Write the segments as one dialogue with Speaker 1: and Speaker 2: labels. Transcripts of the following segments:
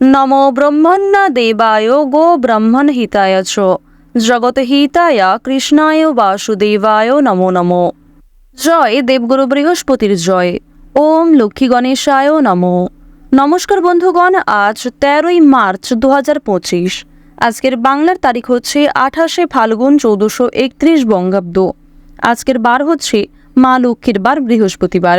Speaker 1: নমো ব্রহ্মণ্য দেবায় গো ব্রহ্মণ হিতায় চ জগৎ হিতায় কৃষ্ণায় বাসুদেবায় নমো নমো জয় দেবগুরু বৃহস্পতির জয় ওম লক্ষ্মী গণেশায় নমো। নমস্কার বন্ধুগণ, আজ তেরোই মার্চ দু আজকের বাংলার তারিখ হচ্ছে আঠাশে ফাল্গুন চৌদ্দশো একত্রিশ বঙ্গাব্দ। আজকের বার হচ্ছে মা লক্ষ্মীর বার বৃহস্পতিবার।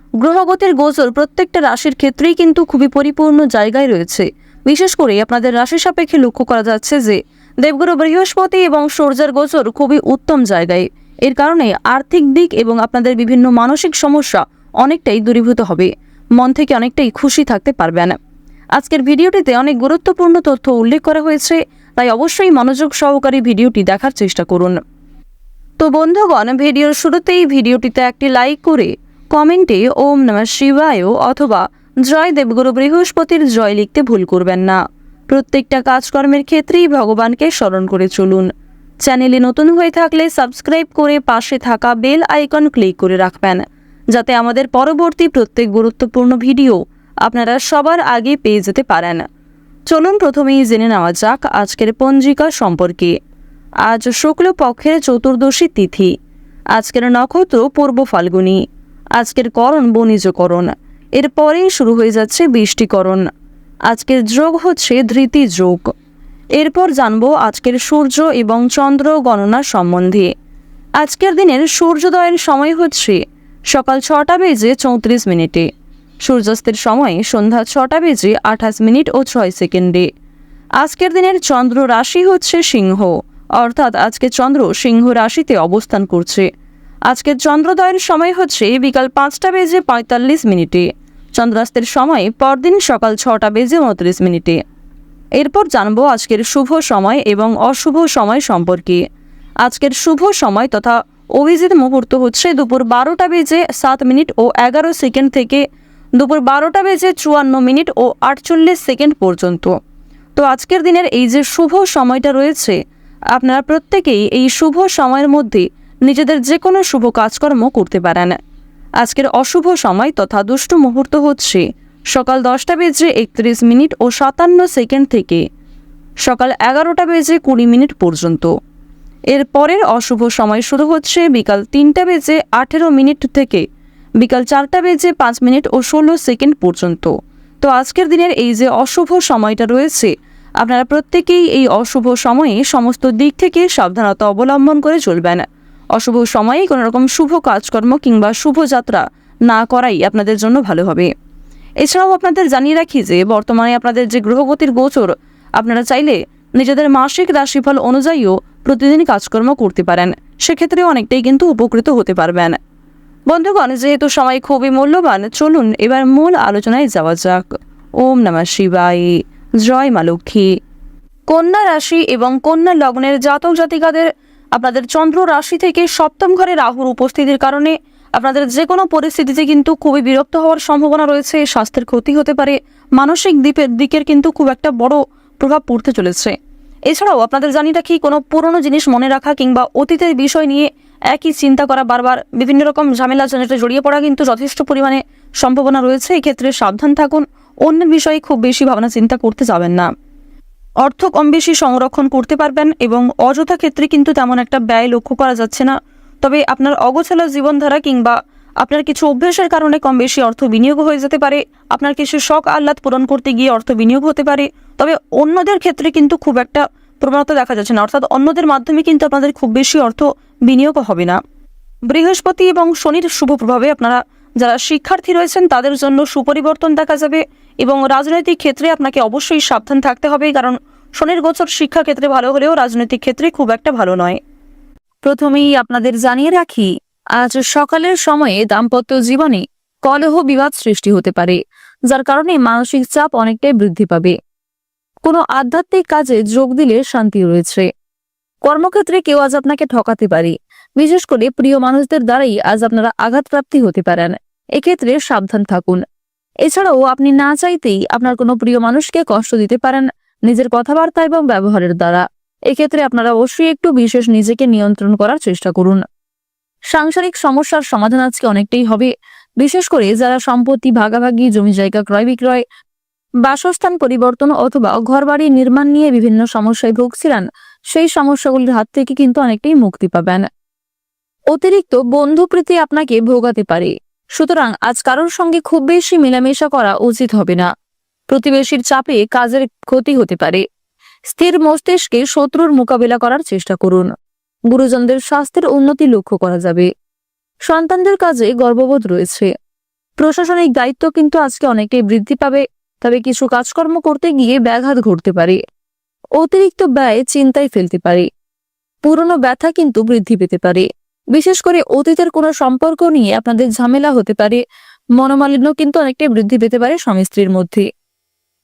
Speaker 1: গ্রহগতির গোচর প্রত্যেকটা রাশির ক্ষেত্রেই কিন্তু খুবই পরিপূর্ণ জায়গায় রয়েছে। বিশেষ করে আপনাদের রাশি সাপেক্ষে লক্ষ্য করা যাচ্ছে যে, দেবগুরু বৃহস্পতি এবং সূর্যের গোচর খুবই উত্তম জায়গায়। এর কারণে আর্থিক দিক এবং আপনাদের বিভিন্ন মানসিক সমস্যা অনেকটাই দূরীভূত হবে। মন থেকে অনেকটাই খুশি থাকতে পারবেন। আজকের ভিডিওটিতে অনেক গুরুত্বপূর্ণ তথ্য উল্লেখ করা হয়েছে, তাই অবশ্যই মনোযোগ সহকারে ভিডিওটি দেখার চেষ্টা করুন। তো বন্ধুগণ, ভিডিওর শুরুতেই ভিডিওটিতে একটি লাইক করে কমেন্টে ওম নমঃ শিবায় অথবা জয় দেবগুরু বৃহস্পতির জয় লিখতে ভুল করবেন না। প্রত্যেকটা কাজকর্মের ক্ষেত্রেই ভগবানকে স্মরণ করে চলুন। চ্যানেলে নতুন হয়ে থাকলে সাবস্ক্রাইব করে পাশে থাকা বেল আইকন ক্লিক করে রাখবেন, যাতে আমাদের পরবর্তী প্রত্যেক গুরুত্বপূর্ণ ভিডিও আপনারা সবার আগে পেয়ে যেতে পারেন। চলুন প্রথমেই জেনে নেওয়া যাক আজকের পঞ্জিকা সম্পর্কে। আজ শুক্লপক্ষের চতুর্দশী তিথি। আজকের নক্ষত্র পূর্ব ফাল্গুনী। আজকের করণ বণিজকরণ। এরপরেই শুরু হয়ে যাচ্ছে বৃষ্টিকরণ। আজকের যোগ হচ্ছে ধৃতি যোগ। এরপর জানব আজকের সূর্য এবং চন্দ্র গণনা সম্বন্ধে। আজকের দিনের সূর্যোদয়ের সময় হচ্ছে সকাল ছটা বেজে চৌত্রিশ মিনিটে। সূর্যাস্তের সময় সন্ধ্যা ছটা বেজে আঠাশ মিনিট ও ছয় সেকেন্ডে। আজকের দিনের চন্দ্র রাশি হচ্ছে সিংহ, অর্থাৎ আজকে চন্দ্র সিংহ রাশিতে অবস্থান করছে। আজকের চন্দ্রোদয়ের সময় হচ্ছে বিকাল পাঁচটা বেজে পঁয়তাল্লিশ মিনিটে। চন্দ্রাস্তের সময় পরদিন সকাল ছটা বেজে উনত্রিশ মিনিটে। এরপর জানব আজকের শুভ সময় এবং অশুভ সময় সম্পর্কে। আজকের শুভ সময় তথা অভিজিৎ মুহূর্ত হচ্ছে দুপুর বারোটা বেজে সাত মিনিট ও এগারো সেকেন্ড থেকে দুপুর বারোটা বেজে চুয়ান্ন মিনিট ও আটচল্লিশ সেকেন্ড পর্যন্ত। তো আজকের দিনের এই যে শুভ সময়টা রয়েছে, আপনারা প্রত্যেকেই এই শুভ সময়ের মধ্যে নিজেদের যে কোনো শুভ কাজকর্ম করতে পারেন। আজকের অশুভ সময় তথা দুষ্টু মুহূর্ত হচ্ছে সকাল দশটা বেজে একত্রিশ মিনিট ও সাতান্ন সেকেন্ড থেকে সকাল এগারোটা বেজে কুড়ি মিনিট পর্যন্ত। এর পরের অশুভ সময় শুরু হচ্ছে বিকাল তিনটা বেজে আঠেরো মিনিট থেকে বিকাল চারটা বেজে পাঁচ মিনিট ও ষোলো সেকেন্ড পর্যন্ত। তো আজকের দিনের এই যে অশুভ সময়টা রয়েছে, আপনারা প্রত্যেকেই এই অশুভ সময়ে সমস্ত দিক থেকে সাবধানতা অবলম্বন করে চলবেন। অশুভ সময়ে কোনো রকম শুভ কাজকর্ম কিংবা শুভ যাত্রা না করাই আপনাদের জন্য ভালো হবে। এছাড়াও আপনাদের জানিয়ে রাখি যে বর্তমানে আপনাদের যে গ্রহগতির গোচর, আপনারা চাইলে নিজেদের মাসিক রাশিফল অনুযায়ীও প্রতিদিন কাজকর্ম করতে পারেন। সেক্ষেত্রে অনেকটাই কিন্তু উপকৃত হতে পারবেন। বন্ধুগণ, যেহেতু সময় খুবই মূল্যবান, চলুন এবার মূল আলোচনায় যাওয়া যাক। ওম নমঃ শিবায়। জয় মা লক্ষ্মী। কন্যা রাশি এবং কন্যা লগ্নের জাতক জাতিকাদের আপনাদের চন্দ্র রাশি থেকে সপ্তম ঘরে রাহুর উপস্থিতির কারণে আপনাদের যে কোনো পরিস্থিতিতে কিন্তু খুবই বিরক্ত হওয়ার সম্ভাবনা রয়েছে। স্বাস্থ্যের ক্ষতি হতে পারে, মানসিক দিকের দিকের কিন্তু খুব একটা বড় প্রভাব পড়তে চলেছে। এছাড়াও আপনাদের জানি রাখি, কোনো পুরনো জিনিস মনে রাখা কিংবা অতীতের বিষয় নিয়ে একই চিন্তা করা বারবার, বিভিন্ন রকম ঝামেলা জনিতে জড়িয়ে পড়া কিন্তু যথেষ্ট পরিমাণে সম্ভাবনা রয়েছে। এক্ষেত্রে সাবধান থাকুন, অন্যের বিষয়ে খুব বেশি ভাবনা চিন্তা করতে যাবেন না। অর্থ কম বেশি সংরক্ষণ করতে পারবেন এবং অযথা ক্ষেত্রে কিন্তু তেমন একটা ব্যয় লক্ষ্য করা যাচ্ছে না। তবে আপনার অগোছালো জীবনধারা কিংবা আপনার কিছু অভ্যাসের কারণে কম বেশি অর্থ বিনিয়োগ হয়ে যেতে পারে। আপনার কিছু শখ আহ্লাদ পূরণ করতে গিয়ে অর্থ বিনিয়োগ হতে পারে। তবে অন্যদের ক্ষেত্রে কিন্তু খুব একটা প্রবণতা দেখা যাচ্ছে না। অর্থাৎ অন্যদের মাধ্যমে কিন্তু আপনাদের খুব বেশি অর্থ বিনিয়োগ হবে না। বৃহস্পতি এবং শনির শুভ প্রভাবে আপনারা যারা শিক্ষার্থী রয়েছেন, তাদের জন্য সুপরিবর্তন দেখা যাবে। এবং রাজনৈতিক ক্ষেত্রে আপনাকে অবশ্যই সাবধান থাকতে হবে, কারণ শনির গোচর শিক্ষা ক্ষেত্রে ভালো হলেও রাজনৈতিক ক্ষেত্রে খুব একটা ভালো নয়। প্রথমেই আপনাদের জানিয়ে রাখি, আজ সকালের সময়ে দাম্পত্য জীবনে কলহ বিবাদ সৃষ্টি হতে পারে, যার কারণে মানসিক চাপ অনেকটাই বৃদ্ধি পাবে। কোনো আধ্যাত্মিক কাজে যোগ দিলে শান্তি রয়েছে। কর্মক্ষেত্রে কেউ আজ আপনাকে ঠকাতে পারে, বিশেষ করে প্রিয় মানুষদের দ্বারাই আজ আপনারা আঘাতপ্রাপ্তি হতে পারেন। এক্ষেত্রে সাবধান থাকুন। এছাড়াও আপনি না চাইতেই আপনার কোনো প্রিয় মানুষকে কষ্ট দিতে পারেন নিজের কথাবার্তা এবং ব্যবহারের দ্বারা। এক্ষেত্রে আপনারা অবশ্যই একটু বিশেষ নিজেকে নিয়ন্ত্রণ করার চেষ্টা করুন। সাংসারিক সমস্যার সমাধান আজকে অনেকটাই হবে। বিশেষ করে যারা সম্পত্তি, ভাগাভাগি, জমি জায়গা, ক্রয় বিক্রয়, বাসস্থান পরিবর্তন অথবা ঘরবাড়ি নির্মাণ নিয়ে বিভিন্ন সমস্যায় ভুগছিলেন, সেই সমস্যাগুলির হাত থেকে কিন্তু অনেকটাই মুক্তি পাবেন। অতিরিক্ত বন্ধুপ্রীতি আপনাকে ভোগাতে পারে। সুতরাং আজ কারোর সঙ্গে খুব বেশি মেলামেশা করা উচিত হবে না। প্রতিবেশীর চাপে কাজের ক্ষতি হতে পারে। স্থির মস্তিষ্কে শত্রুর মোকাবিলা করার চেষ্টা করুন। গুরুজনদের স্বাস্থ্যের উন্নতি লক্ষ্য করা যাবে। সন্তানদের কাজে গর্ববোধ রয়েছে। প্রশাসনিক দায়িত্ব কিন্তু আজকে অনেকটাই বৃদ্ধি পাবে, তবে কিছু কাজকর্ম করতে গিয়ে ব্যাঘাত ঘটতে পারে। অতিরিক্ত ব্যয় চিন্তায় ফেলতে পারে। পুরনো ব্যথা কিন্তু বৃদ্ধি পেতে পারে। বিশেষ করে অতীতের কোনো সম্পর্ক নিয়ে আপনাদের ঝামেলা হতে পারে, মনোমালিন্য কিন্তু অনেকটাই বৃদ্ধি পেতে পারে স্বামী স্ত্রীর মধ্যে।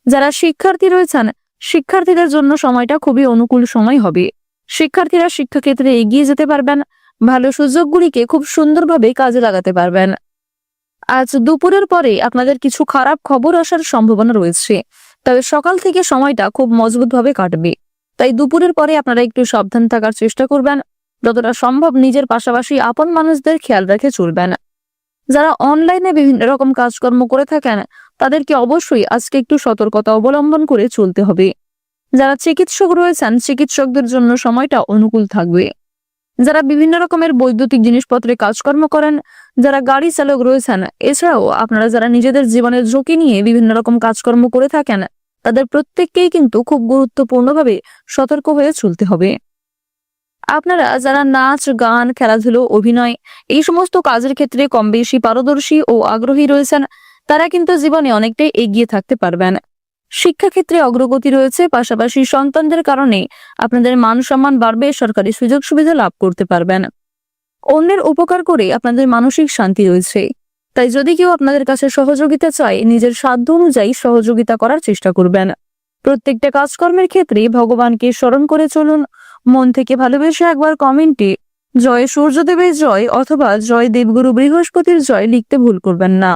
Speaker 1: যারা শিক্ষার্থী রয়েছেন, শিক্ষার্থীদের জন্য সময়টা খুবই অনুকূল সময় হবে। শিক্ষার্থীরা শিক্ষাক্ষেত্রে এগিয়ে যেতে পারবেন, ভালো সুযোগগুলিকে খুব সুন্দরভাবে কাজে লাগাতে পারবেন। আজ দুপুরের পরে আপনাদের কিছু খারাপ খবর আসার সম্ভাবনা রয়েছে, তবে সকাল থেকে সময়টা খুব মজবুতভাবে কাটবে। তাই দুপুরের পরে আপনারা একটু সাবধান থাকার চেষ্টা করবেন। যতটা সম্ভব নিজের পাশাপাশি আপন মানুষদের খেয়াল রেখে চলবেন। যারা অনলাইনে বিভিন্ন রকম কাজকর্ম করে থাকেন, তাদেরকে অবশ্যই আজকে একটু সতর্কতা অবলম্বন করে চলতে হবে। যারা চিকিৎসক রয়েছেন, চিকিৎসকদের জন্য সময়টা অনুকূল থাকবে। যারা বিভিন্ন রকমের বৈদ্যুতিক জিনিসপত্রে কাজকর্ম করেন, যারা গাড়ি চালক রয়েছেন, এছাড়াও আপনারা যারা নিজেদের জীবনের ঝুঁকি নিয়ে বিভিন্ন রকম কাজকর্ম করে থাকেন, তাদের প্রত্যেককেই কিন্তু খুব গুরুত্বপূর্ণভাবে সতর্ক হয়ে চলতে হবে। আপনারা যারা নাচ, গান, খেলাধুলো, অভিনয় এই সমস্ত কাজের ক্ষেত্রে কম বেশি পারদর্শী ও আগ্রহী রয়েছেন, তারা কিন্তু জীবনে অনেকটাই এগিয়ে থাকতে পারবেন। শিক্ষাক্ষেত্রে অগ্রগতি রয়েছে, পাশাপাশি সন্তানদের কারণে আপনাদের মান সম্মান বাড়বে, সরকারি সুযোগ সুবিধা লাভ করতে পারবেন। অন্যের উপকার করে আপনাদের মানসিক শান্তি রয়েছে। তাই যদি কেউ আপনাদের কাছে সহযোগিতা চায়, নিজের সাধ্য অনুযায়ী সহযোগিতা করার চেষ্টা করবেন। প্রত্যেকটা কাজকর্মের ক্ষেত্রে ভগবানকে স্মরণ করে চলুন মন থেকে ভালোবেসে একবার কমেন্টে জয় সূর্যদেবের জয় অথবা জয় দেবগুরু বৃহস্পতির জয় লিখতে ভুল করবেন না।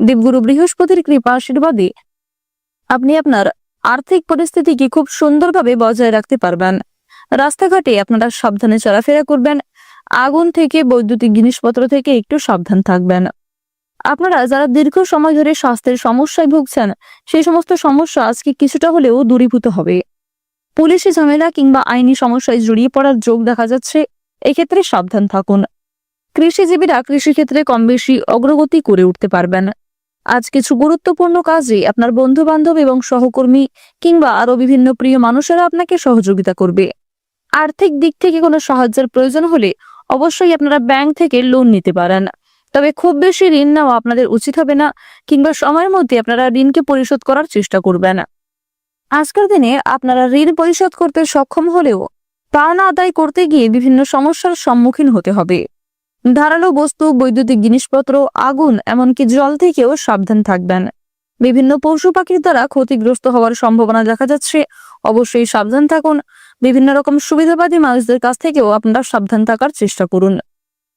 Speaker 1: দেবগুরু বৃহস্পতির কৃপা আশীর্বাদে আপনি আপনার আর্থিক পরিস্থিতিকে খুব সুন্দরভাবে বজায় রাখতে পারবেন। রাস্তাঘাটে আপনারা সাবধানে চলাফেরা করবেন। আগুন থেকে, বৈদ্যুতিক জিনিসপত্র থেকে একটু সাবধান থাকবেন। আপনারা যারা দীর্ঘ সময় ধরে স্বাস্থ্যের সমস্যায় ভুগছেন সেই সমস্ত সমস্যা আজকে কিছুটা হলেও দূরীভূত হবে। পুলিশি ঝামেলা কিংবা আইনি সমস্যায় জড়িয়ে পড়ার যোগ দেখা যাচ্ছে, এক্ষেত্রে সাবধান থাকুন। কৃষিজীবীরা কৃষিক্ষেত্রে কম বেশি অগ্রগতি করে উঠতে পারবেন। আজ কিছু গুরুত্বপূর্ণ কাজে আপনার বন্ধু বান্ধব এবং সহকর্মী কিংবা আরও বিভিন্ন প্রিয় মানুষেরা আপনাকে সহযোগিতা করবে। আর্থিক দিক থেকে কোনো সাহায্যের প্রয়োজন হলে অবশ্যই আপনারা ব্যাংক থেকে লোন নিতে পারেন। তবে খুব বেশি ঋণ নেওয়া আপনাদের উচিত হবে না কিংবা সময়ের মধ্যে আপনারা ঋণকে পরিশোধ করার চেষ্টা করবেন। আজকের দিনে আপনারা ঋণ পরিশোধ করতে সক্ষম হলেও পাওনা আদায় করতে গিয়ে বিভিন্ন সমস্যার সম্মুখীন হতে হবে। ধারালো বস্তু, বৈদ্যুতিক জিনিসপত্র, আগুন, এমনকি জল থেকেও সাবধান থাকবেন। বিভিন্ন পশু পাখির দ্বারা ক্ষতিগ্রস্ত হওয়ার সম্ভাবনা দেখা যাচ্ছে। অবশ্যই সাবধান থাকুন। বিভিন্ন রকম সুবিধাবাদী মানুষদের কাছ থেকেও আপনারা সাবধান থাকার চেষ্টা করুন।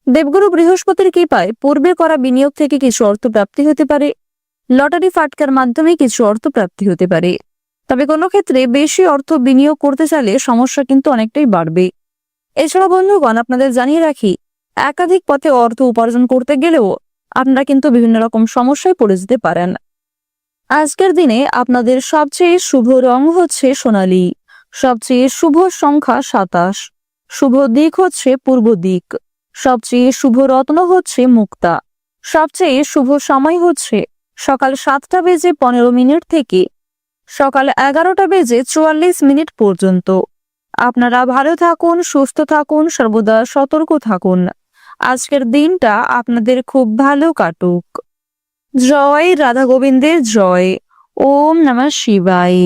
Speaker 1: দেবগুরু বৃহস্পতির কৃপায় পূর্বে করা বিনিয়োগ থেকে কিছু অর্থ প্রাপ্তি হতে পারে। লটারি ফাটকার মাধ্যমে কিছু অর্থ প্রাপ্তি হতে পারে। তবে কোনো ক্ষেত্রে বেশি অর্থ বিনিয়োগ করতে চাইলে সমস্যা কিন্তু অনেকটাই বাড়বে। এছাড়া বন্ধুগণ, আপনাদের জানিয়ে রাখি, একাধিক পথে অর্থ উপার্জন করতে গেলেও আপনারা কিন্তু বিভিন্ন রকম সমস্যায় পড়ে যেতে পারেন। আজকের দিনে আপনাদের সবচেয়ে শুভ রং হচ্ছে সোনালি, সবচেয়ে শুভ সংখ্যা সাতাশ, শুভ দিক হচ্ছে পূর্ব দিক, সবচেয়ে শুভ রত্ন হচ্ছে মুক্তা, সবচেয়ে শুভ সময় হচ্ছে সকাল সাতটা বেজে পনেরো মিনিট থেকে সকাল এগারোটা বেজে চুয়াল্লিশ মিনিট পর্যন্ত। আপনারা ভালো থাকুন, সুস্থ থাকুন, সর্বদা সতর্ক থাকুন। আজকের দিনটা আপনাদের খুব ভালো কাটুক। জয় রাধা গোবিন্দের জয়। ওম নমঃ শিবায়।